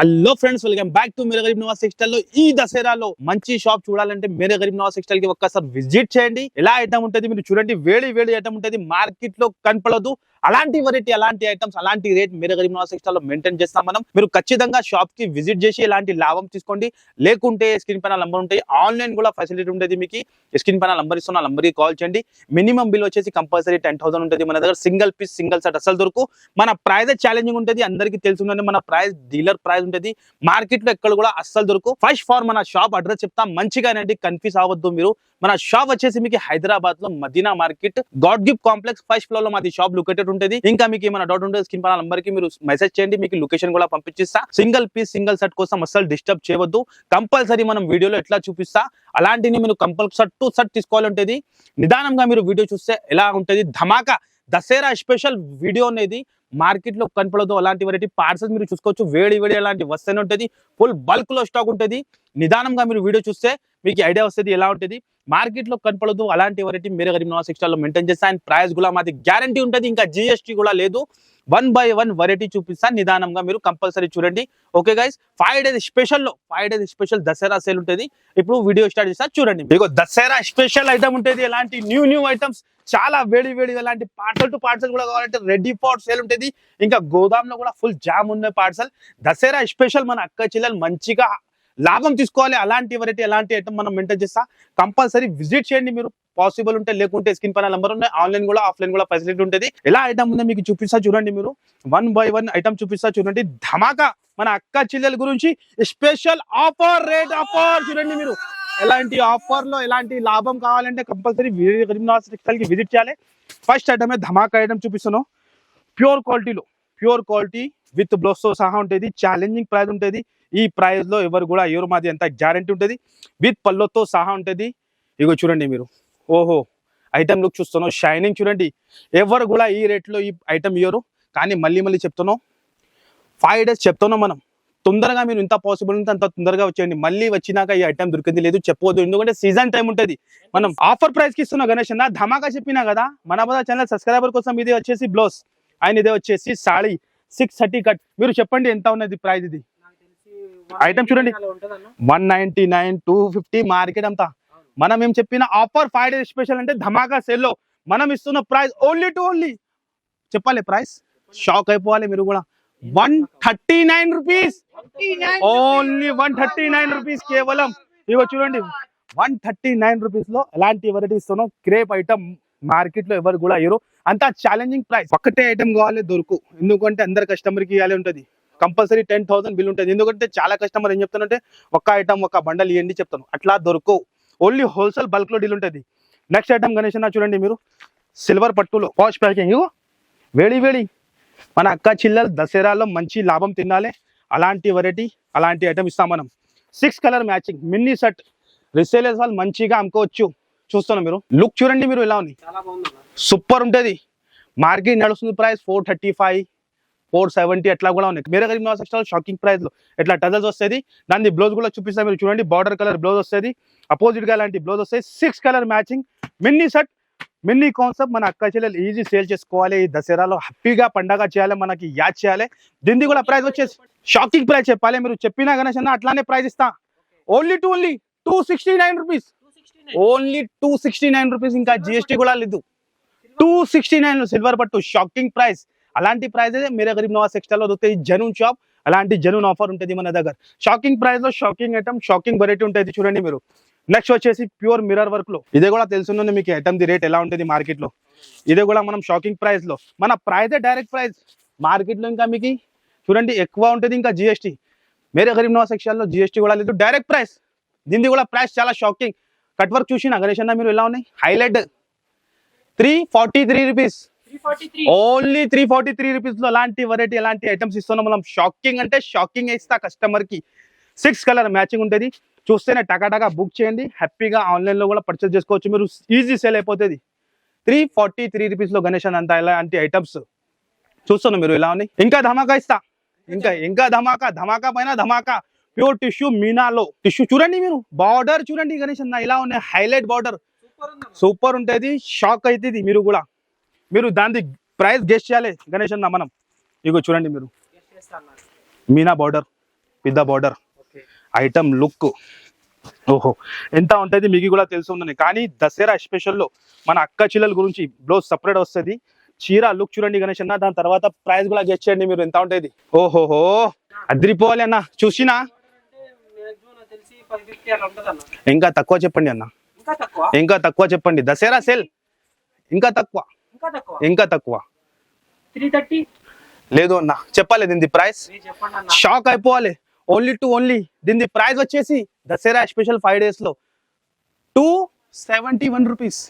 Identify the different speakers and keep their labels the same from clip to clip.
Speaker 1: Hello friends welcome back to Mere Garib Nawaz టెక్స్టైల్లో. ఈ దసరాలో మంచి షాప్ చూడాలంటే మేరే గరీబ్ నవాజ్ టెక్స్టైల్కి ఒక్కసారి విజిట్ చేయండి. ఎలా ఐటమ్ ఉంటుంది మీరు చూడండి. వేడి వేడి ఐటమ్ ఉంటుంది. మార్కెట్లో కనపడదు. అలాంటి వెరైటీ అలాంటి ఐటమ్స్ అలాంటి రేట్ మీరు గరీబ్ నవాజ్ టెక్స్టైల్లో మెయింటైన్ చేస్తాం మనం. మీరు ఖచ్చితంగా షాప్కి విజిట్ చేసి ఇలాంటి లాభం తీసుకోండి. లేకుంటే స్క్రీన్ పైన నంబర్ ఉంటాయి ఆన్లైన్ కూడా ఫెసిలిటీ ఉంటుంది మీకు. స్క్రీన్ పైన నంబర్ ఇస్తున్న నంబర్కి కాల్ చేయండి. మినిమం బిల్ వచ్చేసి కంపల్సరీ టెన్ థౌసండ్ ఉంటుంది మన దగ్గర. సింగిల్ పీస్ సింగిల్ సెట్ అసలు దొరుకు. మన ప్రైస్ ఛాలెంజింగ్ ఉంటుంది. అందరికీ తెలుసుందండి మన ప్రైస్ డీలర్ ప్రైస్ ఉంటుంది. మార్కెట్లో ఎక్కడ కూడా అస్సలు దొరుకు. ఫస్ట్ ఫార్ మన షాప్ అడ్రస్ చెప్తా. మంచిగానండి కన్ఫ్యూజ్ అవ్వద్దు మీరు. మన షాప్ వచ్చేసి మీకు హైదరాబాద్లో Madina market God Gift Complex first ఫ్లోర్లో మాది షాప్ లొకేటెడ్ ఉంటుంది. ఇంకా మీకు ఏమైనా డౌట్ ఉంటే స్కిన్ పైన నంబర్కి మీరు మెసేజ్ చేయండి మీకు లొకేషన్ కూడా పంపించిస్తా. సింగిల్ పీస్ సింగిల్ సెట్ కోసం అస్సలు డిస్టర్బ్ చేయవద్దు. కంపల్సరీ మనం వీడియోలో ఎట్లా చూపిస్తా? అలాంటిని మీరు కంపల్సరీ టు సెట్ తీసుకోవాలంటేది నిదానంగా మీరు వీడియో చూస్తే ఎలా ఉంటుంది? ధమాకా దసరా స్పెషల్ వీడియో అనేది మార్కెట్లో కనపడదు. అలాంటి వెరైటీ పార్సల్ మీరు చూసుకోవచ్చు. వేడి వేడి అలాంటి వస్తూనే ఉంటుంది. ఫుల్ బల్క్లో స్టాక్ ఉంటుంది. నిదానంగా మీరు వీడియో చూస్తే మీకు ఐడియా వస్తుంది ఎలా ఉంటుంది? మార్కెట్లో కనపడదు. అలాంటి వెరైటీ మీరే గరీబ్ నవాజ్ టెక్స్టైల్లో మెయింటైన్ చేస్తా అండ్ ప్రైస్ కూడా మాది గ్యారంటీ ఉంటుంది. ఇంకా జిఎస్టీ కూడా లేదు. వన్ బై వన్ వెరైటీ చూపిస్తా నిదానంగా మీరు కంపల్సరీ చూడండి. Okay guys five days స్పెషల్లో five days special Dussehra sale ఉంటుంది. ఇప్పుడు వీడియో స్టార్ట్ చేస్తా చూడండి. మీకు దసరా స్పెషల్ ఐటమ్ ఉంటుంది. ఎలాంటి న్యూ న్యూ ఐటమ్స్ చాలా వేడి వేడి ఎలాంటి పార్సల్ టు పార్సల్ కూడా కావాలంటే రెడీ ఫార్ సేల్ ఉంటుంది. ఇంకా గోదాంలో కూడా ఫుల్ జామ్ ఉన్న పార్సల్ దసరా స్పెషల్ మన అక్క చెల్లెలు మంచిగా లాభం తీసుకోవాలి. అలాంటి వెరైటీ ఎలాంటి ఐటమ్ మనం మెయింటైన్ చేస్తా కంపల్సరీ విజిట్ చేయండి మీరు. పాసిబుల్ ఉంటే లేకుంటే స్కిన్ పైన నెంబర్ ఉన్నాయి. ఆన్లైన్ కూడా ఆఫ్లైన్ కూడా ఫెసిలిటీ ఉంటుంది. ఎలా ఐటమ్ ఉందో మీకు చూపిస్తా చూడండి మీరు. వన్ బై వన్ ఐటమ్ చూపిస్తా చూడండి. ధమాకా మన అక్క చెల్లెల గురించి స్పెషల్ ఆఫర్ రేట్ ఆఫర్ చూడండి మీరు. ఎలాంటి ఆఫర్లో ఎలాంటి లాభం కావాలంటే కంపల్సరీ కి విజిట్ చేయాలి. ఫస్ట్ ఐటమే ధమాకా ఐటమ్ చూపిస్తాను ప్యూర్ క్వాలిటీలో ప్యూర్ క్వాలిటీ విత్ బ్లౌస్తో సహా ఉంటుంది. ఛాలెంజింగ్ ప్రైస్ ఉంటుంది. ఈ ప్రైజ్లో ఎవరు కూడా ఎవరు మాది ఎంత గ్యారంటీ ఉంటుంది. విత్ పళ్ళతో సహా ఉంటుంది. ఇగో చూడండి మీరు. ఓహో ఐటమ్ లుక్ చూస్తున్నావు షైనింగ్ చూడండి. ఎవరు కూడా ఈ రేట్లో ఈ ఐటమ్ ఇయ్యరు. కానీ మళ్ళీ మళ్ళీ చెప్తున్నాం ఫైవ్ డేస్ చెప్తున్నాం మనం. తొందరగా మీరు ఇంత పాసిబుల్ ఉంటే అంత తొందరగా వచ్చేయండి. మళ్ళీ వచ్చినాక ఈ ఐటమ్ దొరికింది లేదు చెప్పవద్దు ఎందుకంటే సీజన్ టైం ఉంటుంది. మనం ఆఫర్ ప్రైస్కి ఇస్తున్నా గణేష్ అన్న. ధమాకా చెప్పినా కదా మన బదా ఛానల్ సబ్స్క్రైబర్ కోసం ఇది వచ్చేసి బ్లౌజ్. ఆయన ఇదే వచ్చేసి సాడీ సిక్స్ థర్టీ కట్ మీరు చెప్పండి ఎంత ఉన్నది ప్రైస్ ఇది? ఐటమ్ చూడండి. One ninety nine two fifty market అంతా. మనం ఏం చెప్పిన ఆఫర్ ఫైవ్ డేస్ స్పెషల్ అంటే ధమాకా సేల్లో మనం ఇస్తున్న ప్రైస్ ఓన్లీ టు ఓన్లీ చెప్పాలి ప్రైస్? షాక్ అయిపోవాలి మీరు కూడా. One thirty nine rupees. Only one thirty nine rupees కేవలం. ఇగో చూడండి. వన్ థర్టీ నైన్ రూపీస్లో ఎలాంటి వెరైటీ ఇస్తున్నాం క్రేప్ ఐటమ్ మార్కెట్లో ఎవరు కూడా అయ్యారు. అంత ఛాలెంజింగ్ ప్రైస్ ఒక్కటే ఐటమ్ కావాలి దొరుకు. ఎందుకంటే అందరు కస్టమర్కి ఇవ్వాలి ఉంటుంది. కంపల్సరీ టెన్ థౌసండ్ బిల్ ఉంటుంది. ఎందుకంటే చాలా కస్టమర్ ఏం చెప్తానంటే ఒక ఐటమ్ ఒక బండల్ ఇవ్వండి చెప్తాను. అట్లా దొరకవు. ఓన్లీ హోల్సేల్ బల్క్లో డీల్ ఉంటుంది. నెక్స్ట్ ఐటమ్ గణేష్ అన్న చూడండి మీరు. సిల్వర్ పట్టులో వాష్ ప్యాకింగ్ వేడి వేడి. మన అక్క చిల్లలు దసరాలో మంచి లాభం తినాలి. అలాంటి వెరైటీ అలాంటి ఐటమ్ ఇస్తాం మనం. Six colour matching mini set resellers వాళ్ళు మంచిగా అమ్ముకోవచ్చు. చూస్తున్నాం మీరు. లుక్ చూడండి మీరు ఎలా ఉంది. సూపర్ ఉంటుంది. మార్కెట్ నడుస్తుంది price four thirty five four seventy అట్లా కూడా ఉన్నాయి. మీరే నవాజ్ ఎక్స్ట్రా షాకింగ్ ప్రైస్లో ఇట్లా టజల్స్ వస్తుంది? దాని బ్లౌజ్ కూడా చూపిస్తా. మీరు చూడండి బార్డర్ కలర్ బ్లౌజ్ వస్తుంది. అపోజిట్గా ఇలాంటి బ్లౌజ్ వస్తాయి six colour matching mini set mini concept మన అక్క చెల్లెలు ఈజీ సేల్ చేసుకోవాలి. ఈ దసరాలో హ్యాపీగా పండగ చేయాలి మనకి యాడ్ చేయాలి. దీన్ని కూడా ప్రైస్ వచ్చేసి షాకింగ్ ప్రైస్ చెప్పాలి. మీరు చెప్పినా గణేష్ అన్న అట్లానే ప్రైస్ ఇస్తా. Only two only two sixty nine rupees only two sixty nine rupees ఇంకా జిఎస్టీ కూడా లేదు. టూ సిక్స్టీ నైన్ సిల్వర్ పట్టు. షాకింగ్ ప్రైస్ అలాంటి ప్రైస్ మీరే గరీబ్ నవాజ్ టెక్స్టైల్లో దొరుకుతాయి. జనూన్ షాప్ అలాంటి జనూన్ ఆఫర్ ఉంటుంది మన దగ్గర. షాకింగ్ ప్రైస్లో షాకింగ్ ఐటమ్ షాకింగ్ వెరైటీ ఉంటుంది. చూడండి మీరు. నెక్స్ట్ వచ్చేసి ప్యూర్ మిర్రర్ వర్క్లో. ఇదే కూడా తెలుసుంది మీకు ఐటమ్ ది రేట్ ఎలా ఉంటుంది మార్కెట్లో. ఇదే కూడా మనం షాకింగ్ ప్రైస్లో. మన ప్రైస్ డైరెక్ట్ ప్రైస్ మార్కెట్లో ఇంకా మీకు చూడండి ఎక్కువ ఉంటుంది ఇంకా GST Mere Garib Nawaz section GST కూడా లేదు. డైరెక్ట్ ప్రైస్ దీనిది కూడా ప్రైస్ చాలా షాకింగ్ కట్ వర్క్ చూసిన గణేష్ అన్న మీరు ఎలా ఉన్నాయి? Highlight three forty three rupees only three forty three రూపీస్లో అలాంటి వెరైటీ ఎలాంటి ఐటమ్స్ ఇస్తున్నాం మనం షాకింగ్ అంటే షాకింగ్ ఇస్తా కస్టమర్కి. సిక్స్ కలర్ మ్యాచింగ్ ఉంటుంది. చూస్తేనే టకాటకా బుక్ చేయండి. హ్యాపీగా ఆన్లైన్లో కూడా పర్చేస్ చేసుకోవచ్చు. మీరు ఈజీ సేల్ అయిపోతుంది. త్రీ ఫార్టీ త్రీ రూపీస్లో గణేష్ అంత ఇలాంటి ఐటమ్స్ చూస్తున్నాం మీరు ఇలా ఉన్నాయి? ఇంకా ధమాకా ఇస్తా. ఇంకా ఇంకా ధమాకా. ధమాకా పైన ధమాకా. ప్యూర్ టిష్యూ మీనాలో. టిష్యూ చూడండి మీరు. బార్డర్ చూడండి గణేష్ అన్న. ఇలా ఉన్నాయి? హైలైట్ బార్డర్ సూపర్ ఉంటుంది. షాక్ అవుతుంది మీరు కూడా. మీరు దాని ప్రైస్ గెస్ట్ చేయాలి. గణేష్ అన్న మనం. ఇగో చూడండి మీరు. Meena border with the border. Item look. ఓహో. ఎంత ఉంటుంది మీకు కూడా తెలిసి ఉందని. కానీ దసరా స్పెషల్లో మన అక్క చిల్లల గురించి బ్లౌజ్ సపరేట్ వస్తుంది. చీర లుక్ చూడండి గణేష్ అన్న. దాని తర్వాత ప్రైస్ కూడా గెస్ట్ చేయండి మీరు. ఎంత ఉంటుంది? ఓహోహో. అదిరిపోవాలి అన్న. చూసినా? ఇంకా తక్కువ చెప్పండి అన్న.
Speaker 2: ఇంకా తక్కువ
Speaker 1: చెప్పండి. దసరా సేల్. ఇంకా తక్కువ.
Speaker 2: ఇంకా తక్కువ?
Speaker 1: లేదు అన్న చెప్పాలి దీని ప్రైస్ షాక్ అయిపోవాలి. ఓన్లీ టు ఓన్లీ దీని ప్రైస్ వచ్చేసి దసరా స్పెషల్ ఫైవ్ డేస్లో two seventy one rupees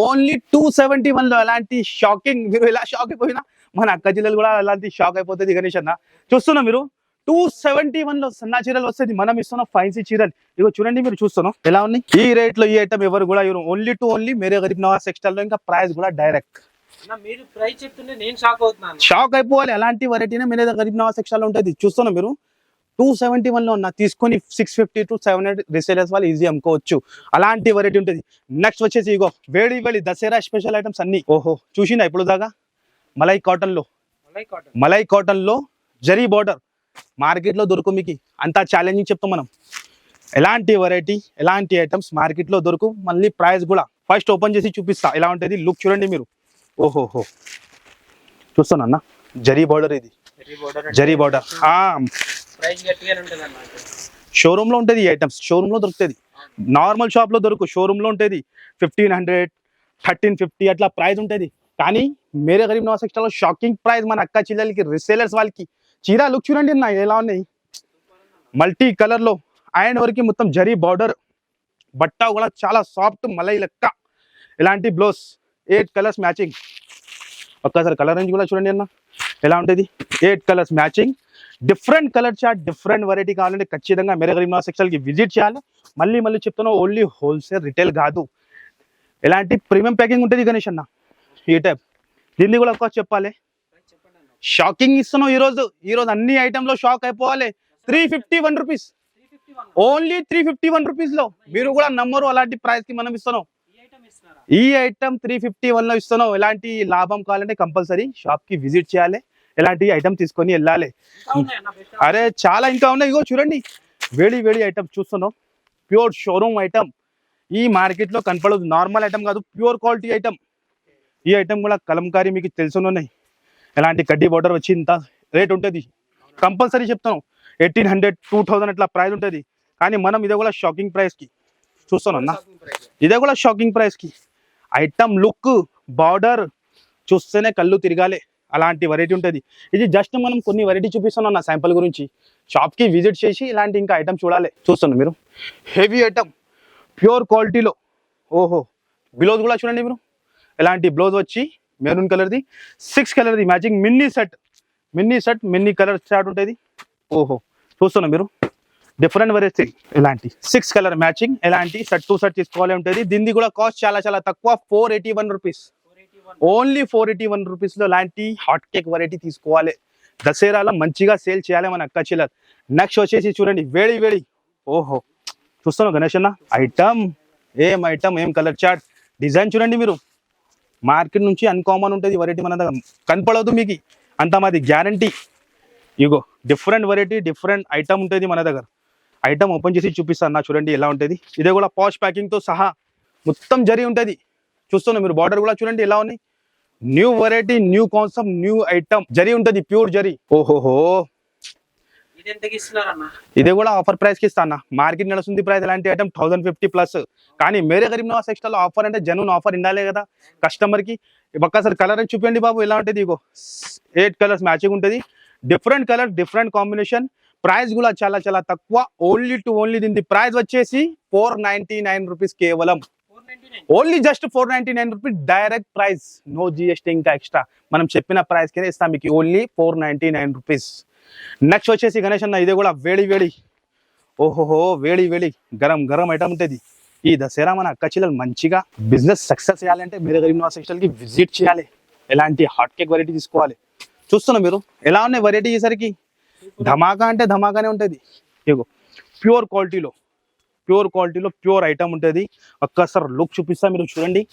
Speaker 1: only two seventy వన్లో ఎలాంటి షాకింగ్ మీరు ఎలా షాక్ అయిపోయినా? మన అక్క జిల్లలు కూడా అలాంటి షాక్ అయిపోతుంది గణేష్ అన్న. చూస్తున్నా మీరు? టూ సెవెంటీ వన్లో సన్నా చీరలు వస్తుంది మనం ఇస్తున్న ఫైన్సీ చీరలు. ఇగో చూడండి మీరు చూస్తున్నాం. ఎలా ఉన్నాయి? ఈ రేట్లో ఈ ఐటమ్ ఎవరు కూడా ఇవ్వరు. Only to only Mere Garib Nawaz టెక్స్టైల్లో ఇంకా ప్రైస్ కూడా డైరెక్ట్
Speaker 2: మీరు ప్రైస్ చెప్తుంటే నేను షాక్ అవుతున్నాను.
Speaker 1: షాక్ అయిపోవాలి. అలాంటి వెరైటీనే మేరే గరీబ్ నవాజ్ టెక్స్టైల్లో ఉంటుంది. చూస్తున్నా మీరు. టూ సెవెంటీ వన్లో ఉన్న తీసుకొని six fifty to seven hundred resellers వాళ్ళు ఈజీ అమ్ముకోవచ్చు. అలాంటి వెరైటీ ఉంటుంది. నెక్స్ట్ వచ్చేసి ఇగో వేడి వేడి దసరా స్పెషల్ ఐటమ్స్ అన్ని. ఓహో చూసిందా ఇప్పుడు దాకా? మలై కాటన్లో.
Speaker 2: మలై కాటన్
Speaker 1: మలై కాటన్లో జరీ బార్డర్ మార్కెట్లో దొరుకు మీకు. అంతా ఛాలెంజింగ్ చెప్తాం మనం. ఎలాంటి వెరైటీ ఎలాంటి ఐటమ్స్ మార్కెట్లో దొరుకు మళ్ళీ ప్రైస్ కూడా ఫస్ట్ ఓపెన్ చేసి చూపిస్తా. ఎలా ఉంటుంది? లుక్ చూడండి మీరు. ఓహోహో. చూస్తాను అన్న. జరీ బార్డర్ ఇది.
Speaker 2: జరీ బోర్డర్ గట్టిగా ఉంటుంది అన్న
Speaker 1: షోరూమ్లో ఉంటుంది ఈ ఐటమ్స్ షోరూమ్లో దొరుకుతుంది. నార్మల్ షాప్లో దొరుకు. షోరూమ్లో ఉంటుంది. ఫిఫ్టీన్ హండ్రెడ్ థర్టీన్ ఫిఫ్టీ అట్లా ప్రైస్ ఉంటుంది. కానీ మేరే గరీబ్ నవాజ్ షాకింగ్ ప్రైస్ మన అక్క చెల్లెలకి రిసేలర్స్ వాళ్ళకి. చీర లుక్ చూడండి నా ఎలా ఉన్నాయి? మల్టీ కలర్లో అండ్ వరకు మొత్తం జరీ బార్డర్ బట్ట కూడా చాలా సాఫ్ట్ మలై లెక్క. ఇలాంటి బ్లౌజ్ ఎయిట్ కలర్స్ మ్యాచింగ్ ఒక్కసారి కలర్ రేంజ్ కూడా చూడండి అన్న ఎలా ఉంటుంది? Eight colours matching different colour chart different variety కావాలంటే ఖచ్చితంగా మెరే సెక్షన్కి విజిట్ చేయాలి. మళ్ళీ మళ్ళీ చెప్తున్నా ఓన్లీ హోల్సేల్ రిటైల్ కాదు. ఎలాంటి ప్రీమియం ప్యాకింగ్ ఉంటుంది గణేష్ అన్న ఈ టైప్ దీన్ని కూడా ఒకసారి చెప్పాలి. షాకింగ్ ఇస్తున్నాం ఈ రోజు అన్ని ఐటెంలో లో షాక్ అయిపోవాలి. Three fifty one rupees only three fifty one రూపీస్లో. మీరు కూడా నమ్మరు అలాంటి ప్రైస్కి మనం ఇస్తున్నాం.
Speaker 2: ఈ ఐటమ్
Speaker 1: త్రీ ఫిఫ్టీ వన్లో ఇస్తున్నాం ఎలాంటి లాభం కావాలంటే కంపల్సరీ షాప్కి విజిట్ చేయాలి. ఎలాంటి ఐటమ్ తీసుకొని వెళ్ళాలి. అరే చాలా ఇంకా ఉన్నాయి. ఇగో చూడండి. వేడి వేడి ఐటమ్ చూస్తున్నాం. ప్యూర్ షోరూమ్ ఐటమ్ ఈ మార్కెట్లో కనపడదు. నార్మల్ ఐటమ్ కాదు ప్యూర్ క్వాలిటీ ఐటమ్ ఈ ఐటమ్ కూడా కలంకారీ మీకు తెలుసున్నాయి ఎలాంటి కడ్డీ బోర్డర్ వచ్చి ఇంత రేట్ ఉంటుంది? కంపల్సరీ చెప్తాను ఎయిటీన్ హండ్రెడ్ టూ థౌసండ్ అట్లా ప్రైస్ ఉంటుంది. కానీ మనం ఇదే కూడా షాకింగ్ ప్రైస్కి చూస్తాను చూస్తున్నాం ఇదే కూడా షాకింగ్ ప్రైస్కి ఐటమ్ లుక్ బార్డర్ చూస్తేనే కళ్ళు తిరగాలి. అలాంటి వెరైటీ ఉంటుంది. ఇది జస్ట్ మనం కొన్ని వెరైటీ చూపిస్తున్నాం నా శాంపుల్ గురించి. షాప్కి విజిట్ చేసి ఇలాంటి ఇంకా ఐటమ్ చూడాలి. చూస్తున్నారు మీరు. హెవీ ఐటమ్ ప్యూర్ క్వాలిటీలో ఓహో. బ్లౌజ్ కూడా చూడండి మీరు. ఎలాంటి బ్లౌజ్ వచ్చి మెరూన్ కలర్ది సిక్స్ కలర్ది matching mini set mini set mini colour start ఉంటుంది ఓహో. చూస్తున్నా మీరు. డిఫరెంట్ వెరైటీ ఇలాంటి సిక్స్ కలర్ మ్యాచింగ్ ఎలాంటి? సెట్ టు సెట్ తీసుకోవాలి ఉంటుంది. దీన్ని కూడా కాస్ట్ చాలా చాలా తక్కువ. Four eighty one rupees only four eighty one రూపీస్లో ఇలాంటి హాట్ కేక్ వెరైటీ తీసుకోవాలి. దసరాలో మంచిగా సేల్ చేయాలి మన అక్క చిల్లర్ నెక్స్ట్ వచ్చేసి చూడండి. వేడి వేడి. ఓహో. చూస్తున్నాం గణేష్ అన్న? ఐటమ్ ఏం ఐటమ్ ఏం కలర్ చార్ట్ డిజైన్ చూడండి మీరు. మార్కెట్ నుంచి అన్కామన్ ఉంటుంది వెరైటీ మన దగ్గర కనపడదు మీకు. అంత మాది గ్యారంటీ ఇగో డిఫరెంట్ వెరైటీ డిఫరెంట్ ఐటమ్ ఉంటుంది మన దగ్గర. ఐటమ్ ఓపెన్ చేసి చూపిస్తాను నా చూడండి ఎలా ఉంటుంది. ఇదే కూడా పాష్ ప్యాకింగ్తో సహా మొత్తం జరి ఉంటుంది. చూస్తున్నా మీరు బార్డర్ కూడా చూడండి ఎలా ఉన్నాయి. New variety new concept new item zari ఉంటుంది ప్యూర్ జరి ఓహోహో.
Speaker 2: ఇది
Speaker 1: కూడా ఆఫర్ ప్రైస్కి ఇస్తాను మార్కెట్ నడుస్తుంది ప్రైస్ ఎలాంటి ఐటమ్ థౌసండ్ ఫిఫ్టీ ప్లస్ కానీ మేరే గరీబ్ నవాజ్ ఎక్స్ట్రా ఆఫర్ అంటే జనూన్ ఆఫర్ ఉండాలి కదా కస్టమర్కి. ఒక్కసారి కలర్ చూపించండి బాబు ఎలా ఉంటుంది ఇగో. ఎయిట్ కలర్స్ మ్యాచింగ్ ఉంటుంది. Different colour different combination price కూడా చాలా చాలా తక్కువ. ఓన్లీ టు ఓన్లీ దీని ప్రైస్ వచ్చేసి ఫోర్ నైన్టీ నైన్ రూపీస్ కేవలం only just four ninety nine rupees direct price no GST ఇంకా ఎక్స్ట్రా మనం చెప్పిన ప్రైస్ కింద ఇస్తాం. మీకు only four ninety nine rupees next వచ్చేసి గణేష్ అన్న ఇదే కూడా వేడి వేడి. ఓహోహో వేడి వేడి. గరం గరం ఐటమ్ ఉంటుంది. ఈ దసరా మన అక్క చెల్లెలు మంచిగా బిజినెస్ సక్సెస్ చేయాలంటే మీరు గరీబ్ నివాస్ విజిట్ చేయాలి. ఎలాంటి హాట్ కేక్ వెరైటీ తీసుకోవాలి. చూస్తున్నా మీరు? ఎలా ఉన్నాయి వెరైటీ ఈసరికి? ధమాకా అంటే ధమాకానే ఉంటుంది. ఇగో ప్యూర్ క్వాలిటీలో ప్యూర్ క్వాలిటీలో ప్యూర్ ఐటమ్ ఉంటుంది. ఒక్కసారి లుక్ చూపిస్తా మీరు చూడండి.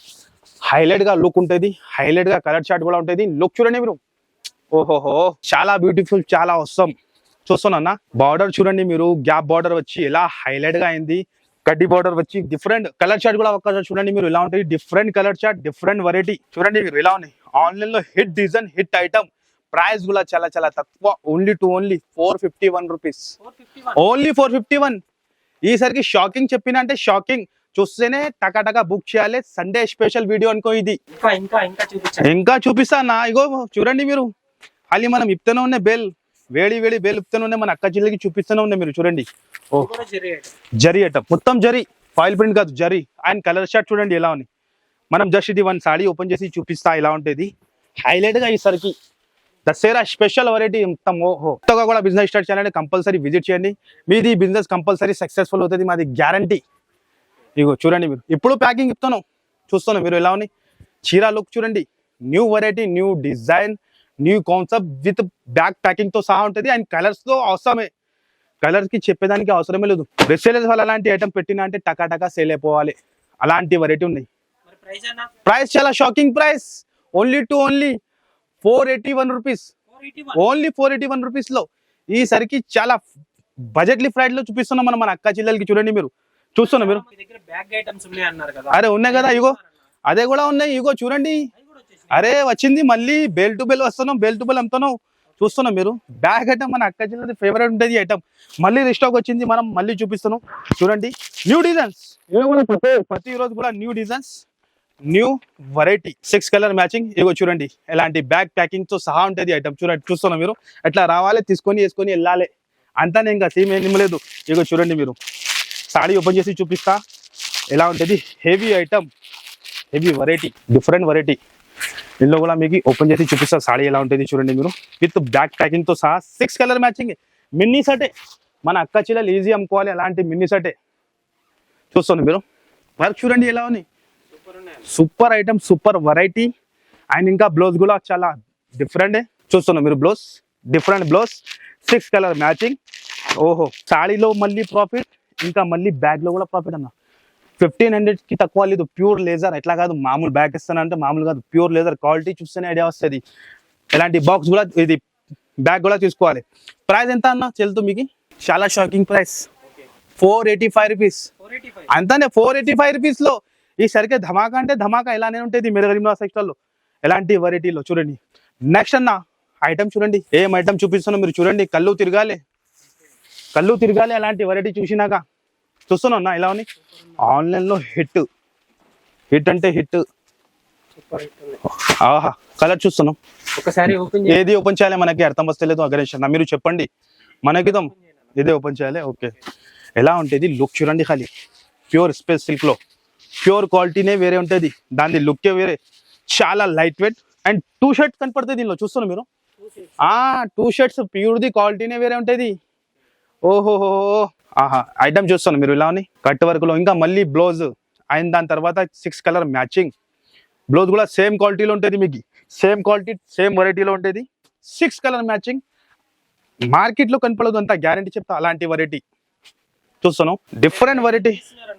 Speaker 1: హైలైట్గా లుక్ ఉంటుంది. హైలైట్గా కలర్ చార్ట్ కూడా ఉంటుంది. లుక్ చూడండి మీరు. ఓహోహో చాలా బ్యూటిఫుల్ చాలా వస్తాం చూస్తున్నా బార్డర్ చూడండి మీరు గ్యాప్ బార్డర్ వచ్చి ఎలా హైలైట్గా అయింది. కడ్డీ బార్డర్ వచ్చి డిఫరెంట్ కలర్ చార్ట్ కూడా ఒక్కసారి చూడండి మీరు ఎలా ఉంటుంది? Different colour chart different variety చూడండి మీరు ఎలా ఉన్నాయి? ఆన్లైన్లో hit design hit item price కూడా చాలా చాలా తక్కువ. Only to only four fifty one rupees only four fifty one ఈసారికి షాకింగ్ చెప్పిన అంటే షాకింగ్ చూస్తేనే టకా బుక్ చేయాలి. సండే స్పెషల్ వీడియో అనుకో ఇది.
Speaker 2: ఇంకా
Speaker 1: చూపిస్తా అన్న ఇగో చూడండి మీరు. అది మనం ఇప్తూనే ఉన్న బేల్. వేడి వేడి బేల్ ఇప్తూనే ఉన్నాయి మన అక్క జిల్లకి చూపిస్తూనే ఉన్నాయి మీరు చూడండి. ఓ.
Speaker 2: జరీ
Speaker 1: అట. మొత్తం జరీ. ఫాయిల్ ప్రింట్ కాదు జరీ. అండ్ కలర్ షర్ట్ చూడండి ఎలా ఉంది. మనం జస్ట్ ఇది వన్ సాడీ ఓపెన్ చేసి చూపిస్తా ఎలా ఉంటుంది. హైలైట్గా ఈసరికి. దసరా స్పెషల్ వెరైటీ మొత్తం ఓహో. కొత్తగా కూడా బిజినెస్ స్టార్ట్ చేయాలంటే కంపల్సరీ విజిట్ చేయండి. మీది బిజినెస్ కంపల్సరీ సక్సెస్ఫుల్ అవుతుంది మాది గ్యారంటీ ఇగో చూడండి మీరు. ఇప్పుడు ప్యాకింగ్ ఇస్తాను చూస్తాను మీరు ఎలా ఉన్నాయి చీర look చూడంండి. New variety new design new concept with back ప్యాకింగ్తో సహా ఉంటుంది. అండ్ కలర్స్తో అవసరమే. కలర్స్కి చెప్పేదానికి అవసరమే లేదు. రెస్టేలర్స్ వాళ్ళు అలాంటి ఐటమ్ పెట్టినా అంటే టకా టకా సేల్ అయిపోవాలి. అలాంటి వెరైటీ ఉన్నాయి.
Speaker 2: ప్రైస్
Speaker 1: చాలా shocking price only to only four eighty one rupees only four eighty one రూపీస్లో. ఈసరికి చాలా బడ్జెట్లీ ఫ్లైట్లో చూపిస్తున్నాం మనం మన అక్క చెల్లెలకి చూడండి మీరు. చూస్తున్నా మీరు? అరే ఉన్నాయి కదా ఇగో. అదే కూడా ఉన్నాయి. ఇగో చూడండి. అరే వచ్చింది మళ్ళీ. బెల్ టు బెల్ వస్తున్నాం బెల్ టు బెల్ అమ్ముతున్నావు చూస్తున్నాం మీరు. బ్యాగ్ ఐటమ్ మన అక్క జిల్లా ఫేవరెట్ ఉంటుంది ఐటమ్ మళ్ళీ రిస్టాక్ వచ్చింది మనం మళ్ళీ చూపిస్తున్నాం. చూడండి. న్యూ డిజైన్స్ ప్రతి రోజు కూడా new designs new variety six colour matching ఇగో చూడండి. ఎలాంటి బ్యాగ్ ప్యాకింగ్తో సహా ఉంటుంది ఐటమ్ చూడండి చూస్తున్నాం మీరు. ఎట్లా రావాలి తీసుకొని వేసుకొని వెళ్ళాలి. అంతానే ఇంకా సేమ్ ఏం లేదు. ఇగో చూడండి మీరు. సాడీ ఓపెన్ చేసి చూపిస్తా. ఎలా ఉంటుంది? Heavy item heavy variety different variety ఇందులో కూడా మీకు ఓపెన్ చేసి చూపిస్తా సాడీ ఎలా ఉంటుంది చూడండి మీరు. విత్ బ్యాక్ ప్యాకింగ్తో సహా six colour matching mini set మన అక్క చెల్లెలు ఈజీ అమ్ముకోవాలి. అలాంటి మిన్నీ సటే చూస్తాను మీరు. వర్క్ చూడండి ఎలా ఉంది.
Speaker 2: Super
Speaker 1: super item super variety and ఇంకా బ్లౌజ్ కూడా చాలా డిఫరెంట్ చూస్తున్నాం మీరు blouse different blouse six colour matching ఓహో సాడీలో మళ్ళీ ప్రాఫిట్ ఇంకా మళ్ళీ బ్యాగ్లో కూడా ప్రాఫిట్ అన్నా. ఫిఫ్టీన్ హండ్రెడ్కి తక్కువ లేదు ప్యూర్ లేజర్ ఎట్లా కాదు మామూలు బ్యాగ్ ఇస్తానంటే మామూలు కాదు ప్యూర్ లేజర్ క్వాలిటీ చూస్తేనే ఐడియా వస్తుంది. ఎలాంటి బాక్స్ కూడా ఇది బ్యాగ్ కూడా చూసుకోవాలి ప్రైస్ ఎంత అన్న చెల్తూ మీకు? చాలా shocking price four eighty five rupees
Speaker 2: అంతనే
Speaker 1: అంతానే ఫోర్ ఎయిటీ ఫైవ్ రూపీస్లో ఈ సరికే ధమాకా అంటే ధమాకా ఇలానే ఉంటుంది మీరు గరీబ్ సెక్టర్ ఎలాంటి వెరైటీలో చూడండి. నెక్స్ట్ అన్న ఐటమ్ చూడండి. ఏం ఐటమ్ చూపిస్తున్నా మీరు చూడండి. కళ్ళు తిరగాలి. కళ్ళు తిరగాలి అలాంటి వెరైటీ చూసినాక. చూస్తున్నా అన్న ఇలా ఉంది? ఆన్లైన్లో హిట్. హిట్ అంటే హిట్. ఆహా కలర్ చూస్తున్నాం.
Speaker 2: ఒకసారి
Speaker 1: ఏది ఓపెన్ చేయాలి మనకి? అర్థం వస్తలేదు గణేష్ అన్న. మీరు చెప్పండి. మనకి తో- ఇదే ఓపెన్ చేయాలి? ఓకే. ఎలా ఉంటుంది? లుక్ చూడండి ఖాళీ. ప్యూర్ స్పేస్ సిల్క్లో ప్యూర్ క్వాలిటీనే వేరే ఉంటుంది. దాని లుక్కే వేరే. చాలా light weight and two shirts కనపడుతుంది దీనిలో. చూస్తున్నారు మీరు? ఆ టూ షర్ట్స్ ప్యూర్ది క్వాలిటీనే వేరే ఉంటుంది. ఓహోహో. ఆహా ఐటమ్ చూస్తాను మీరు ఇలా కట్ వర్క్లో ఇంకా మళ్ళీ బ్లౌజ్ అయిన దాని తర్వాత సిక్స్ కలర్ మ్యాచింగ్ బ్లౌజ్ కూడా సేమ్ క్వాలిటీలో ఉంటుంది మీకు. సేమ్ క్వాలిటీ సేమ్ వెరైటీలో ఉంటుంది. సిక్స్ కలర్ మ్యాచింగ్ మార్కెట్లో కనపడదు అంత గ్యారంటీ చెప్తా అలాంటి వెరైటీ చూస్తాను డిఫరెంట్ వెరైటీ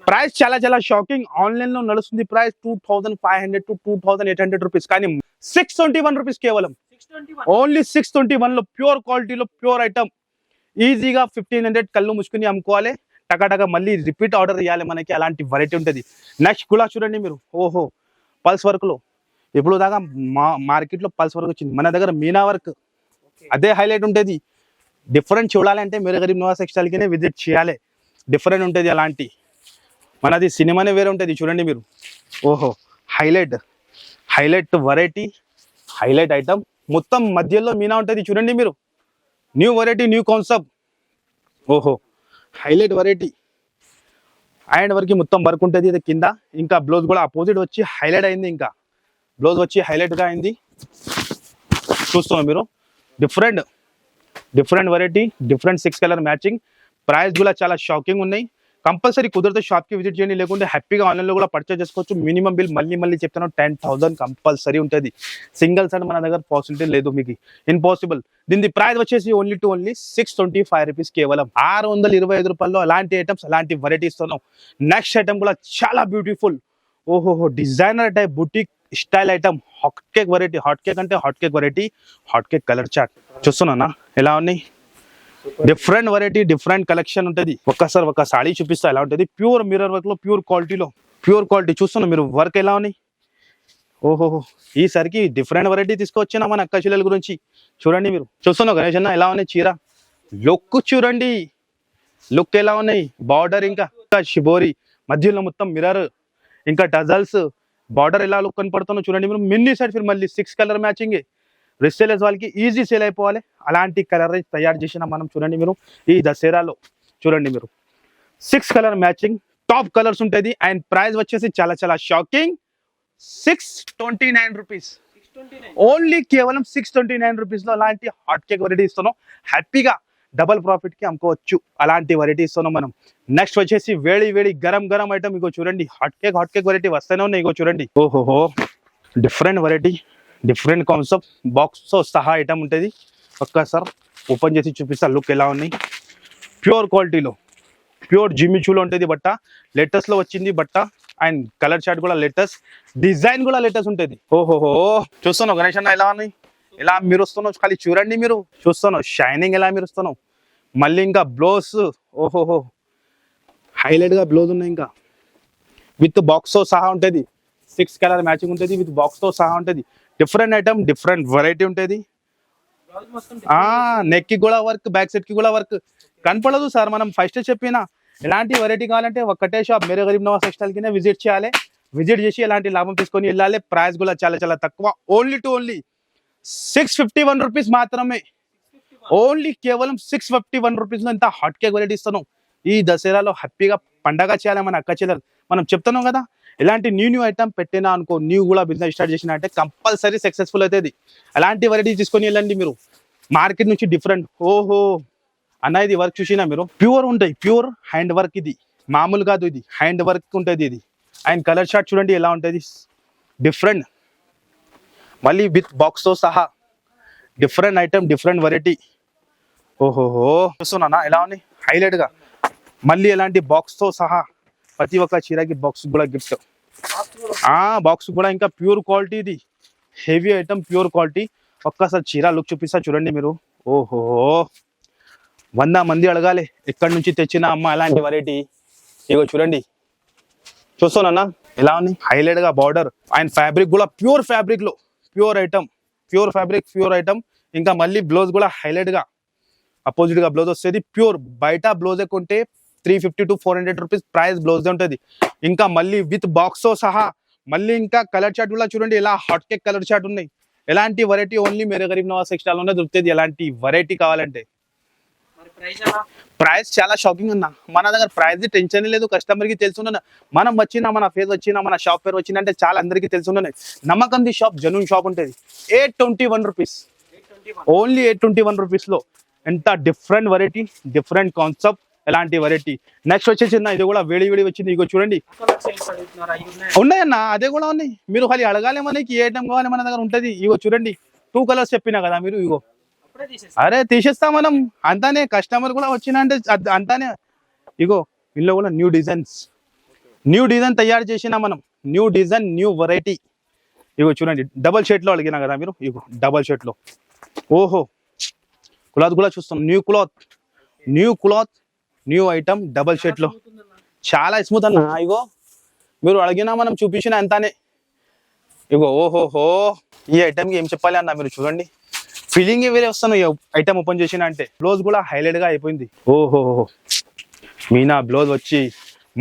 Speaker 1: ప్రైస్ చాలా చాలా షాకింగ్ ఆన్లైన్లో నడుస్తుంది price two thousand five hundred to two thousand eight hundred rupees కానీ సిక్స్ ట్వంటీ వన్ రూపీస్ కేవలం ఓన్లీ సిక్స్ ట్వంటీ వన్లో ప్యూర్ క్వాలిటీలో ప్యూర్ ఐటమ్ ఈజీగా ఫిఫ్టీన్ హండ్రెడ్ కళ్ళు ముసుకుని అమ్ముకోవాలి. టకాటక మళ్ళీ రిపీట్ ఆర్డర్ ఇవ్వాలి మనకి అలాంటి వెరైటీ ఉంటుంది. నెక్స్ట్ కూడా చూడండి మీరు. ఓహో పల్స్ వర్క్లో. ఇప్పుడు దాకా మా మార్కెట్లో పల్స్ వర్క్ వచ్చింది. మన దగ్గర మీనా వర్క్ అదే హైలైట్ ఉంటుంది. డిఫరెంట్ చూడాలంటే మీరు గరీబ్ నివాస్ టెక్స్టైల్కినే విజిట్ చేయాలి. డిఫరెంట్ ఉంటుంది అలాంటి. మనది సినిమానే వేరే ఉంటుంది చూడండి మీరు. ఓహో highlight highlight variety highlight item మొత్తం మధ్యలో మీనా ఉంటుంది చూడండి మీరు. న్యూ వెరైటీ న్యూ కాన్సెప్ట్ ఓహో. హైలైట్ వెరైటీ అండ్ వరకు మొత్తం వర్క్ ఉంటుంది ఇది కింద. ఇంకా బ్లౌజ్ కూడా అపోజిట్ వచ్చి హైలైట్ అయింది ఇంకా. బ్లౌజ్ వచ్చి హైలైట్గా అయింది. చూస్తున్నాం మీరు. Different different variety different six colour matching price కూడా చాలా షాకింగ్ ఉన్నాయి. కంపల్సరీ కుదిరితే షాప్కి విజిట్ చేయండి. లేకుంటే హ్యాపీగా ఆన్లైన్లో కూడా పర్చేస్ చేసుకోవచ్చు. మినిమం బిల్ మళ్ళీ మళ్ళీ చెప్తాను టెన్ థౌసండ్ కంపల్సరీ ఉంటుంది. సింగిల్స్ అండ్ మన దగ్గర పాసిబిలిటీ లేదు మీకు. ఇంపాసిబుల్ దీని ప్రైస్ వచ్చేసి only to only six twenty five rupees కేవలం. ఆరు వందల ఇరవై ఐదు రూపాయల్లో అలాంటి ఐటమ్స్ అలాంటి వెరైటీస్ ఉన్నాం. నెక్స్ట్ ఐటమ్ కూడా చాలా బ్యూటిఫుల్ ఓహోహో designer type boutique style item hot cake variety hot cake అంటే hot cake variety hot cake colour chart చూస్తున్నానా? ఎలా ఉన్నాయి? డిఫరెంట్ వెరైటీ డిఫరెంట్ కలెక్షన్ ఉంటుంది. ఒక్కసారి ఒక సాడీ చూపిస్తా ఎలా ఉంటుంది? ప్యూర్ మిర్రర్ వర్క్లో ప్యూర్ క్వాలిటీలో ప్యూర్ క్వాలిటీ చూస్తున్నా మీరు వర్క్ ఎలా ఉన్నాయి? ఓహో ఈసారికి డిఫరెంట్ వెరైటీ తీసుకొచ్చినా మన అక్క చెల్లెల గురించి. చూడండి మీరు. చూస్తున్నా గణేష్ అన్న ఎలా ఉన్నాయి చీర? లుక్ చూడండి. లుక్ ఎలా ఉన్నాయి? బార్డర్ ఇంకా. షిబోరి మధ్యలో మొత్తం మిర్రర్ ఇంకా డజల్స్ బార్డర్ ఎలా లుక్ కనపడుతుందో చూడండి మీరు. మిన్నీ సైడ్ ఫిర్ మళ్ళీ సిక్స్ కలర్ మ్యాచింగ్ రిస్టైలర్స్ వాళ్ళకి ఈజీ సేల్ అయిపోవాలి. అలాంటి కలర్ తయారు చేసిన మనం చూడండి మీరు. ఈ దసరాలో చూడండి మీరు. Six colour matching top colours ఉంటుంది. అండ్ ప్రైస్ వచ్చేసి చాలా చాలా shocking six twenty nine rupees only కేవలం సిక్స్ ట్వంటీ నైన్ రూపీస్లో అలాంటి హాట్ కేక్ వెరైటీ ఇస్తున్నాం. హ్యాపీగా డబల్ ప్రాఫిట్కి అమ్ముకోవచ్చు. అలాంటి వెరైటీ ఇస్తున్నాం మనం. నెక్స్ట్ వచ్చేసి వేడి వేడి గరం గరం ఐటమ్ ఇగో చూడండి. Hot cake hot cake variety వస్తూనే ఉన్నాయి. ఇగో చూడండి. ఓహోహో. Different variety different concept box సహా ఐటమ్ ఉంటుంది. ఒక్కసారి ఓపెన్ చేసి చూపిస్తా. లుక్ ఎలా ఉన్నాయి ప్యూర్ క్వాలిటీలో ప్యూర్ జిమ్మిచూలో ఉంటుంది బట్ట. లేటెస్ట్లో వచ్చింది బట్ట. అండ్ కలర్ చార్ట్ కూడా లేటెస్ట్ డిజైన్ కూడా లేటెస్ట్ ఉంటుంది. ఓహోహో. చూస్తున్నావు గణేష్ అన్న ఎలా ఉన్నాయి ఎలా మీరు వస్తున్నావు? ఖాళీ చూడండి మీరు. చూస్తున్నావు. షైనింగ్ ఎలా మీరు వస్తున్నావు? మళ్ళీ ఇంకా బ్లౌజ్ ఓహోహో. హైలైట్గా బ్లౌజ్ ఉన్నాయి ఇంకా. విత్ బాక్స్తో సహా ఉంటుంది. సిక్స్ కలర్ మ్యాచింగ్ ఉంటుంది. విత్ బాక్స్తో సహా ఉంటుంది. డిఫరెంట్ ఐటమ్ డిఫరెంట్ వెరైటీ ఉంటుంది. నెక్కి కూడా వర్క్ బ్యాక్ సైడ్కి కూడా వర్క్ కనపడదు సార్ మనం ఫస్ట్ చెప్పిన ఎలాంటి వెరైటీ కావాలంటే ఒక్కటే షాప్ మేరే గరీబ్ నవాజ్ టెక్స్టైల్ కింద విజిట్ చేయాలి. విజిట్ చేసి ఎలాంటి లాభం తీసుకొని వెళ్ళాలి. ప్రైస్ కూడా చాలా చాలా తక్కువ. Only to only six fifty one rupees మాత్రమే. ఓన్లీ కేవలం సిక్స్ ఫిఫ్టీ వన్ రూపీస్లో ఇంత హాట్ కేక్ వెరైటీ ఇస్తాను ఈ దసరాలో హ్యాపీగా పండగ చేయాలి మన అక్క చెల్లెలు. మనం చెప్తున్నాం కదా ఇలాంటి న్యూ న్యూ ఐటమ్ పెట్టినా అనుకో న్యూ కూడా బిజినెస్ స్టార్ట్ చేసినా అంటే కంపల్సరీ సక్సెస్ఫుల్ అవుతుంది అలాంటి వెరైటీ తీసుకొని వెళ్ళండి మీరు. మార్కెట్ నుంచి డిఫరెంట్ ఓహో! అన్న ఇది వర్క్ చూసినా మీరు? ప్యూర్ ఉంటాయి. ప్యూర్ హ్యాండ్ వర్క్ ఇది. మామూలు కాదు ఇది. హ్యాండ్ వర్క్ ఉంటుంది ఇది. అండ్ కలర్ షార్ట్ చూడండి ఎలా ఉంటుంది. డిఫరెంట్ మళ్ళీ విత్ బాక్స్తో సహా. డిఫరెంట్ ఐటమ్ డిఫరెంట్ వెరైటీ ఓహోహో! చూస్తున్నానా ఎలా ఉన్నాయి హైలైట్గా మళ్ళీ ఎలాంటి బాక్స్తో సహా. ప్రతి ఒక్క చీరకి బాక్స్ కూడా గిఫ్ట్ బాక్స్ కూడా ఇంకా ప్యూర్ క్వాలిటీ ఇది హెవీ ఐటమ్ ప్యూర్ క్వాలిటీ ఒక్కసారి చీర లుక్ చూపిస్తా చూడండి మీరు. ఓహో. వంద మంది అడగాలి. ఎక్కడి నుంచి తెచ్చిన అమ్మ అలాంటి వెరైటీ ఇగో చూడండి. చూస్తానన్నా ఎలా ఉంది? హైలైట్గా బార్డర్ అండ్ ఫ్యాబ్రిక్ కూడా ప్యూర్ ఫ్యాబ్రిక్లో. Pure item pure fabric pure item ఇంకా మళ్ళీ బ్లౌజ్ కూడా హైలైట్గా. అపోజిట్గా బ్లౌజ్ వస్తుంది. ప్యూర్ బయట బ్లౌజ్ కొంటే three fifty to four hundred rupees price blouse ఉంటుంది. ఇంకా మళ్ళీ విత్ బాక్స్తో సహా మళ్ళీ ఇంకా కలర్ చార్ట్ కూడా చూడండి ఇలా హాట్ కేక్ కలర్ చార్ట్ ఉన్నాయి. ఎలాంటి వెరైటీ ఓన్లీ మేరే గరీబ్ నవాజ్ టెక్స్టైల్లోనే దొరుకుతుంది ఎలాంటి వెరైటీ కావాలంటే.
Speaker 2: ప్రైస్
Speaker 1: చాలా షాకింగ్ అన్న. మన దగ్గర ప్రైస్ టెన్షన్ లేదు కస్టమర్కి తెలుసున్న మనం వచ్చినా మన ఫేస్ వచ్చినా మన షాప్ పేరు వచ్చినా అంటే చాలా అందరికీ తెలుసున్నది నమ్మకం ది షాప్ జనూన్ షాప్ ఉంటుంది. Eight twenty one rupees. Only eight twenty one రూపీస్లో ఎంత డిఫరెంట్ వెరైటీ డిఫరెంట్ కాన్సెప్ట్ ఎలాంటి వెరైటీ నెక్స్ట్ వచ్చేసి ఇది కూడా వేడి వేడి వచ్చింది. ఇగో చూడండి. ఉన్నాయన్న? అదే కూడా ఉన్నాయి. మీరు ఖాళీ అడగాలి మనకి ఏ ఐటమ్ కావాలి మన దగ్గర ఉంటది. ఇగో చూడండి. టూ కలర్స్ చెప్పినా కదా మీరు ఇగో. అరే తీసేస్తాం మనం. అంతానే కస్టమర్ కూడా వచ్చిన అంటే అంతానే. ఇగో ఇందులో కూడా న్యూ డిజైన్స్ న్యూ డిజైన్ తయారు చేసిన మనం. న్యూ డిజైన్ న్యూ వెరైటీ ఇగో చూడండి. డబల్ షర్ట్లో అడిగినా కదా మీరు? ఇగో డబల్ షర్ట్లో ఓహో. క్లాత్ కూడా చూస్తాం new cloth new cloth new item double షర్ట్లో చాలా స్మూత్ అన్న. ఇగో మీరు అడిగినా మనం చూపించిన అంతానే ఇగో ఓహోహో. ఈ ఐటమ్కి ఏం చెప్పాలి అన్న మీరు చూడండి. ఫీలింగ్ వేరే వస్తాను ఐటమ్ ఓపెన్ చేసిన అంటే. బ్లౌజ్ కూడా హైలైట్గా అయిపోయింది. ఓహో మీనా బ్లౌజ్ వచ్చి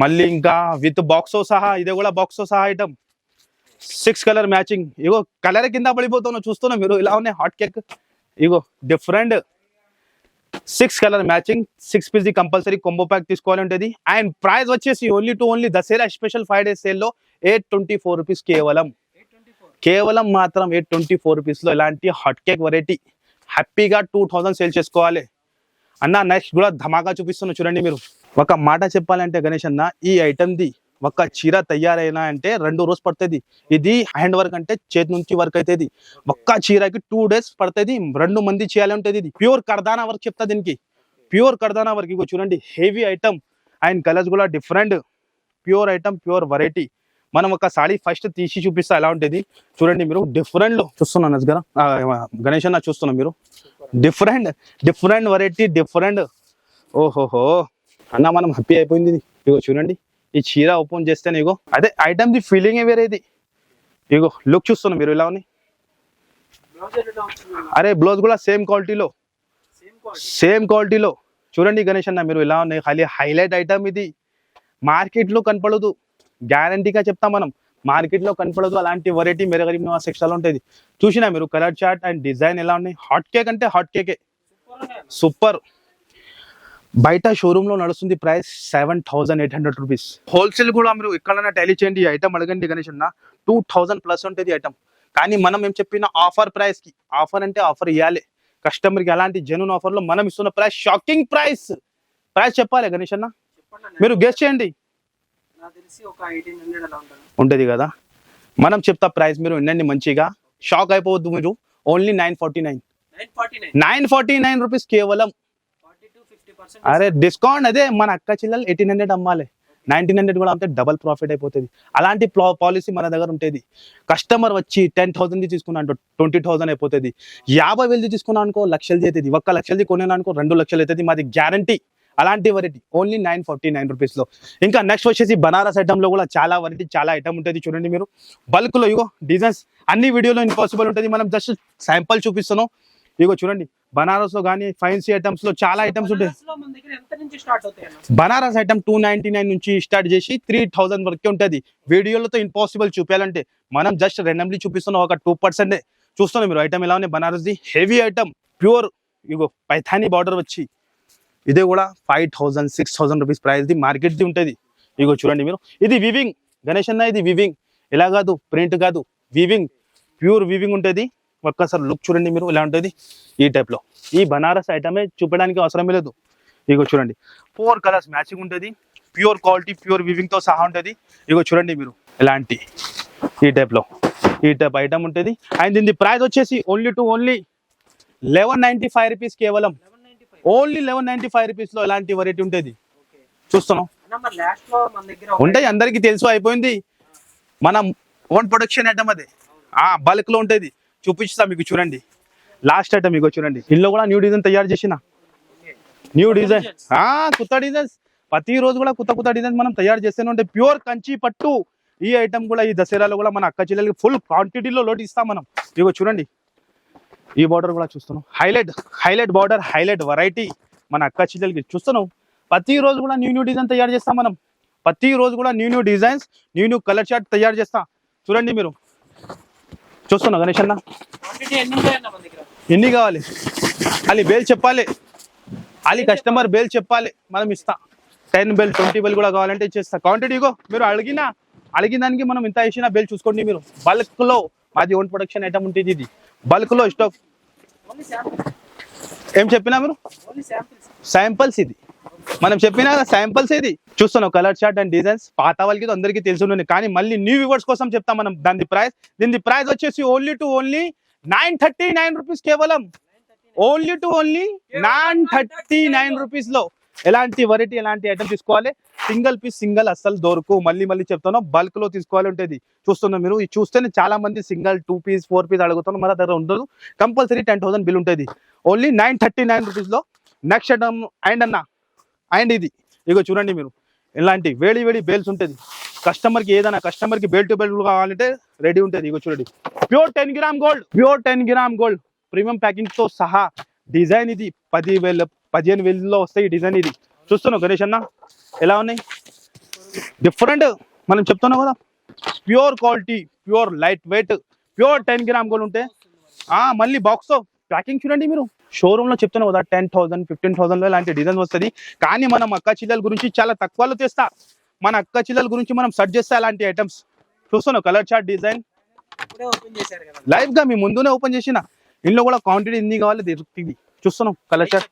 Speaker 1: మళ్ళీ ఇంకా విత్ బాక్స్ సహా ఇదే కూడా బాక్స్ సహా ఐటమ్. సిక్స్ కలర్ మ్యాచింగ్ ఇగో కలర్ కింద పడిపోతున్నా చూస్తున్నా మీరు. ఇలా ఉన్నాయి హాట్ కేక్ ఇగో different six colour matching six piece compulsory combo pack తీసుకోవాలి ఉంటుంది. అండ్ ప్రైస్ వచ్చేసి only to only Dasara special five days సేల్లో ఎయిట్ ట్వంటీ ఫోర్ రూపీస్ కేవలం. కేవలం మాత్రం ఎయిట్ ట్వంటీ ఫోర్ రూపీస్లో ఇలాంటి హాట్ కేక్ వెరైటీ హ్యాపీగా టూ థౌజండ్ సేల్ చేసుకోవాలి. అన్న నెక్స్ట్ కూడా ధమాకా చూపిస్తున్నా చూడండి మీరు. ఒక మాట చెప్పాలంటే గణేష్ అన్న ఈ ఐటమ్ది ఒక్క చీర తయారైనా అంటే రెండు రోజు పడుతుంది. ఇది హ్యాండ్ వర్క్ అంటే చేతి నుంచి వర్క్ అవుతుంది ఒక్క చీరకి టూ డేస్ పడుతుంది. రెండు మంది చేయాలి ఉంటుంది ఇది. ప్యూర్ కర్దానా వర్క్ చెప్తా దీనికి. ప్యూర్ కర్దానా వర్క్ ఇగో చూడండి హెవీ ఐటమ్ అండ్ కలర్స్ కూడా different pure item pure variety మనం ఒక సాడీ ఫస్ట్ తీసి చూపిస్తా ఎలా ఉంటుంది? చూడండి మీరు డిఫరెంట్ చూస్తున్నాను చూస్తున్నా నజ్గర గణేష్ అన్న చూస్తున్నా మీరు. డిఫరెంట్ డిఫరెంట్ వెరైటీ డిఫరెంట్ ఓహోహో. అన్న మనం హ్యాపీ అయిపోయింది ఇగో చూడండి. ఈ చీర ఓపెన్ చేస్తే ఇగో అదే ఐటమ్ ది ఫీలింగ్ వేరేది. ఇగో లుక్ చూస్తున్నాం మీరు ఇలా ఉన్నాయి అరే బ్లౌజ్ కూడా సేమ్ క్వాలిటీలో
Speaker 2: సేమ్ క్వాలిటీ
Speaker 1: సేమ్ క్వాలిటీలో చూడండి గణేష్ అన్న మీరు ఇలా ఉన్నాయి ఖాళీ హైలైట్ ఐటమ్ ఇది. మార్కెట్లో కనపడదు. గ్యారంటీగా చెప్తాం మనం. మార్కెట్లో కనపడదు. అలాంటి వెరైటీ మెర గరీబ్ నివాస్ సెక్షన్లో ఉంటుంది. చూసినా మీరు కలర్ చార్ట్ అండ్ డిజైన్ ఎలా ఉన్నాయి హాట్ కేక్ అంటే హాట్ కేకే.
Speaker 2: సూపర్
Speaker 1: బయట షోరూమ్లో నడుస్తుంది price seven thousand eight hundred rupees wholesale కూడా మీరు ఎక్కడైనా టైలీ చేయండి ఐటమ్ అడగండి గణేష్ అన్న. టూ థౌసండ్ ప్లస్ ఉంటుంది ఐటమ్ కానీ మనం ఏం చెప్పిన ఆఫర్ ప్రైస్కి ఆఫర్ అంటే ఆఫర్ ఇవ్వాలి కస్టమర్కి అలాంటి జెన్యున్ ఆఫర్లో మనం ఇస్తున్న ప్రైస్ షాకింగ్ ప్రైస్ ప్రైస్ చెప్పాలి గణేష్ అన్న. మీరు గెస్ట్ చేయండి.
Speaker 2: ఉంటుంది.
Speaker 1: కదా? మనం చెప్తా ప్రైస్ మీరు వినండి మంచిగా. షాక్ అయిపోవద్దు మీరు. Only nine forty nine
Speaker 2: nine forty nine
Speaker 1: rupees కేవలం
Speaker 2: ఫార్టీ టు ఫిఫ్టీ పర్సెంట్
Speaker 1: అరే డిస్కౌంట్ అదే మన అక్క చిల్లలు ఎయిటీన్ హండ్రెడ్ అమ్మాలి. నైన్టీన్ హండ్రెడ్ కూడా అమ్మితే డబల్ ప్రాఫిట్ అయిపోతుంది. అలాంటి పాలసీ మన దగ్గర ఉంటుంది. కస్టమర్ వచ్చి టెన్ థౌసండ్ తీసుకున్నా అనుకో ట్వంటీ థౌసండ్ అయిపోతుంది. యాభై వేలు తీసుకున్నా అనుకో లక్షలది అవుతుంది ఒక్క లక్షలది కొనేనా అనుకో రెండు లక్షలు అవుతుంది మాది గ్యారంటీ అలాంటి variety only nine forty nine రూపీస్లో ఇంకా నెక్స్ట్ వచ్చేసి బనారస్ ఐటమ్లో కూడా చాలా వెరైటీ చాలా ఐటమ్ ఉంటుంది చూడండి మీరు. బల్క్లో ఇగో డిజైన్స్ అన్ని వీడియోలో ఇంపాసిబుల్ ఉంటుంది. మనం జస్ట్ శాంపుల్ చూపిస్తున్నాం. ఇగో చూడండి. బనారస్లో కానీ ఫైన్సీ ఐటమ్స్లో చాలా ఐటమ్స్ ఉంటాయి. Banaras item two ninety nine నుంచి స్టార్ట్ చేసి త్రీ థౌసండ్ వరకే ఉంటుంది. వీడియోలతో ఇంపాసిబుల్ చూపించాలంటే మనం జస్ట్ రెండమ్లీ చూపిస్తున్నాం ఒక టూ పర్సెంట్. చూస్తున్నాం మీరు ఐటమ్ ఎలా ఉన్నాయి? బనారస్ది హెవీ ఐటమ్. ప్యూర్ ఇగో పైథానీ బార్డర్ వచ్చి ఇదే కూడా five thousand six thousand rupees ప్రైస్ది మార్కెట్ది ఉంటుంది. ఇగో చూడండి మీరు. ఇది వివింగ్. గణేష్ అన్న ఇది వివింగ్. ఎలా కాదు ప్రింట్ కాదు. వివింగ్. ప్యూర్ వివింగ్ ఉంటుంది. ఒక్కసారి లుక్ చూడండి మీరు ఇలా ఉంటుంది ఈ టైప్లో ఈ బనారస్ ఐటమే చూపడానికి అవసరమే లేదు. ఇగో చూడండి. ఫోర్ కలర్స్ మ్యాచింగ్ ఉంటుంది. ప్యూర్ క్వాలిటీ ప్యూర్ వివింగ్తో సహా ఉంటుంది. ఇగో చూడండి మీరు ఇలాంటి ఈ టైప్లో. ఈ టైప్ ఐటమ్ ఉంటుంది. అండ్ దీని ప్రైస్ వచ్చేసి only two only eleven ninety five rupees కేవలం. ఓన్లీ లెవెన్ నైన్టీ ఫైవ్ రూపీస్లో ఇలాంటి వెరైటీ ఉంటుంది? చూస్తున్నాం. ఉంటాయి అందరికీ తెలుసు అయిపోయింది. మనం ఓన్ ప్రొడక్షన్ ఐటమ్ అది. ఆ బల్క్లో ఉంటుంది. చూపిస్తా మీకు చూడండి. లాస్ట్ ఐటమ్ మీకు చూడండి. ఇందులో కూడా న్యూ డిజైన్ తయారు చేసిన. న్యూ డిజైన్ ఆ కొత్త డిజైన్స్ ప్రతి రోజు కూడా కొత్త కొత్త డిజైన్స్ మనం తయారు చేస్తూనే ఉంటే ప్యూర్ కంచి పట్టు. ఈ ఐటమ్ కూడా ఈ దసరాలో కూడా మన అక్క చెల్లెలకి ఫుల్ క్వాంటిటీలో లోటు ఇస్తాం మనం. ఇగో చూడండి. ఈ బార్డర్ కూడా చూస్తున్నాం. Highlight highlight border highlight variety మన అక్క చెల్లెలకి చూస్తున్నాం. ప్రతిరోజు కూడా న్యూ న్యూ డిజైన్ తయారు చేస్తాం మనం. ప్రతిరోజు కూడా new new designs new new colour chart తయారు చేస్తాం. చూడండి మీరు. చూస్తున్నా గణేష్ అన్న.
Speaker 2: ఎన్ని
Speaker 1: కావాలి? అది బేల్ చెప్పాలి. అది కస్టమర్ బేల్ చెప్పాలి. మనం ఇస్తా. టెన్ బెల్ ట్వంటీ బెల్ కూడా కావాలంటే ఇచ్చేస్తా. క్వాంటిటీ ఇగో మీరు అడిగిన అడిగిన దానికి మనం ఇంత ఇచ్చిన బెల్ చూసుకోండి మీరు. బల్క్లో మాది ఓన్ ప్రొడక్షన్ ఐటమ్ ఉంటుంది ఇది. బల్క్లో స్టాక్ ఏం చెప్పినా మీరు?
Speaker 2: శాంపిల్స్
Speaker 1: ఇది. మనం చెప్పిన శాంపుల్స్ ఇది. చూస్తున్నాం కలర్ షార్ట్ అండ్ డిజైన్స్ పాత వాళ్ళకి అందరికీ తెలుసు కానీ మళ్ళీ న్యూ వ్యూవర్స్ కోసం చెప్తాం మనం. దాని ప్రైస్ దీని ప్రైస్ వచ్చేసి only two only nine thirty nine rupees కేవలం. Only two only nine thirty nine రూపీస్లో. ఎలాంటి వెరైటీ ఎలాంటి ఐటమ్ తీసుకోవాలి? సింగిల్ పీస్ సింగిల్ అస్సలు దొరకు. మళ్ళీ మళ్ళీ చెప్తాను బల్క్లో తీసుకోవాలి ఉంటుంది. చూస్తున్నాం మీరు. ఇది చూస్తేనే చాలా మంది single two piece four piece అడుగుతాను మన దగ్గర ఉండదు. కంపల్సరీ టెన్ థౌసండ్ బిల్ ఉంటుంది. ఓన్లీ నైన్ థర్టీ నైన్ రూపీస్లో. నెక్స్ట్ ఐటమ్ అండ్ అన్న అండ్ ఇది. ఇగో చూడండి మీరు. ఇలాంటి వేడి వేడి బేల్స్ ఉంటుంది. కస్టమర్కి ఏదైనా కస్టమర్కి టు బెల్ట్ కావాలంటే రెడీ ఉంటుంది. ఇగో చూడండి. Pure ten gram gold pure ten gram gold. Premium ప్యాకింగ్తో సహా డిజైన్ ఇది. పది వేల పదిహేను వేలలో వస్తాయి ఈ డిజైన్ ఇది. చూస్తున్నావు గణేష్ అన్న? ఎలా ఉన్నాయి? డిఫరెంట్. మనం చెప్తున్నాం కదా? Pure quality pure light weight pure ten gram gold ఉంటే. మళ్ళీ బాక్స్ ప్యాకింగ్ చూడండి మీరు. షోరూమ్లో చెప్తున్నా కదా టెన్ థౌసండ్ ఫిఫ్టీన్ థౌసండ్లో ఇలాంటి డిజైన్ వస్తుంది. కానీ మనం అక్క చిల్లల గురించి చాలా తక్కువలో తెస్తా. మన అక్క చిల్లల గురించి మనం సెర్చ్ చేస్తే అలాంటి ఐటమ్స్ చూస్తున్నావు కలర్ చార్ట్ డిజైన్ లైవ్గా మీ ముందునే ఓపెన్ చేసిన. ఇందులో కూడా క్వాంటిటీ ఎన్ని కావాలి దొరుకుతుంది చూస్తున్నాం కలర్ చార్ట్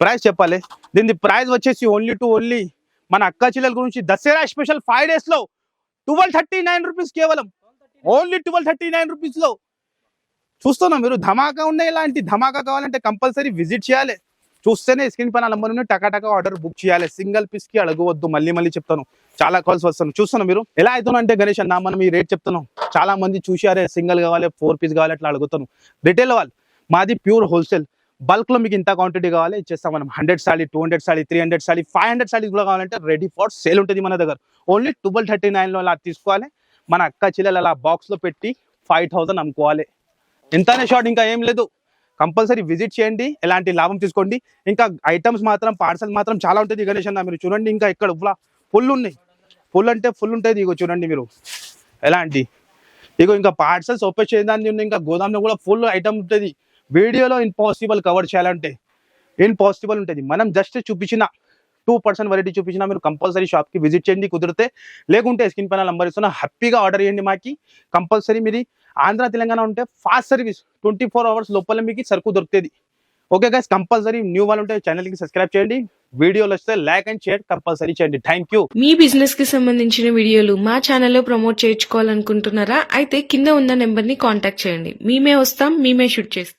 Speaker 2: ప్రైస్
Speaker 1: చెప్పాలి. దీని ప్రైస్ వచ్చేసి ఓన్లీ టు ఓన్లీ మన అక్క చిల్లల గురించి దసరా స్పెషల్ ఫైవ్ డేస్లో ట్వెల్వ్ థర్టీ నైన్ రూపీస్ కేవలం ఓన్లీ ట్వెల్వ్ థర్టీ నైన్ రూపీస్లో చూస్తున్నాం మీరు ధమాకా ఉన్నాయి ఇలాంటి ధమాకా కావాలంటే కంపల్సరీ విజిట్ చేయాలి. చూస్తేనే స్క్రీన్ పైన నంబర్ నుండి టకాటకా ఆర్డర్ బుక్ చేయాలి. సింగిల్ పీస్కి అడగవద్దు మళ్ళీ మళ్ళీ చెప్తాను. చాలా కాల్స్ వస్తాను చూస్తున్నాం మీరు ఎలా అవుతుందంటే గణేష్ అన్న మనం ఈ రేట్ చెప్తున్నాం. చాలా మంది చూసారే సింగిల్ కావాలి ఫోర్ పీస్ కావాలి అట్లా అడుగుతాను. రిటైల్ వాళ్ళు మాది ప్యూర్ హోల్సేల్. బల్క్లో మీకు ఇంత క్వాంటిటీ కావాలి ఇచ్చేస్తాం మనం. హండ్రెడ్ సాలీ టూ హండ్రెడ్ సాలీ త్రీ హండ్రెడ్ సాలీ ఫైవ్ హండ్రెడ్ సాలీ కూడా కావాలంటే రెడీ ఫార్ సేల్ ఉంటుంది మన దగ్గర. ఓన్లీ ట్వెల్వ్ థర్టీ నైన్లో అలా తీసుకోవాలి. మన అక్క చెల్లెలు అలా బాక్స్లో పెట్టి ఫైవ్ థౌసండ్ అమ్ముకోవాలి. ఇంతనే షార్ట్ ఇంకా ఏం లేదు. కంపల్సరీ విజిట్ చేయండి ఎలాంటి లాభం తీసుకోండి. ఇంకా ఐటమ్స్ మాత్రం పార్సల్ మాత్రం చాలా ఉంటుంది గణేష్ అన్న మీరు చూడండి ఇంకా ఇక్కడ ఫుల్ ఉన్నాయి. ఫుల్ అంటే ఫుల్ ఉంటుంది. ఇగో చూడండి మీరు. ఎలాంటి? ఇగో ఇంకా పార్సల్స్ ఓపెన్ చేయడానికి ఉంది ఇంకా గోదాంలో కూడా ఫుల్ ఐటమ్ ఉంటుంది. వీడియోలో ఇంపాసిబుల్ కవర్ చేయాలంటే ఇంపాసిబుల్ ఉంటుంది. మనం జస్ట్ చూపించిన టూ పర్సెంట్ వెరైటీ చూపించినా మీరు కంపల్సరీ షాప్కి విజిట్ చేయండి కుదిరితే. లేకుంటే స్కిన్ పైన నంబర్ ఇస్తున్నా హ్యాపీగా ఆర్డర్ చేయండి మాకి. కంపల్సరీ మీరు ఆంధ్ర తెలంగాణ ఉంటే fast service twenty four hours లోపల మీకు సరుకు దొరుకుతుంది. ఓకే గైస్ కంపల్సరీ న్యూ వాళ్ళు ఉంటే ఛానల్కి సబ్స్క్రైబ్ చేయండి. వీడియోలు వస్తే లైక్ అండ్ షేర్ కంపల్సరీ చేయండి. థ్యాంక్ యూ
Speaker 3: మీ బిజినెస్కి సంబంధించిన వీడియోలు మా ఛానల్లో ప్రమోట్ చేయించుకోవాలనుకుంటున్నారా? అయితే కింద ఉన్న నెంబర్ని కాంటాక్ట్ చేయండి. మేమే వస్తాం మేమే షూట్ చేస్తాం.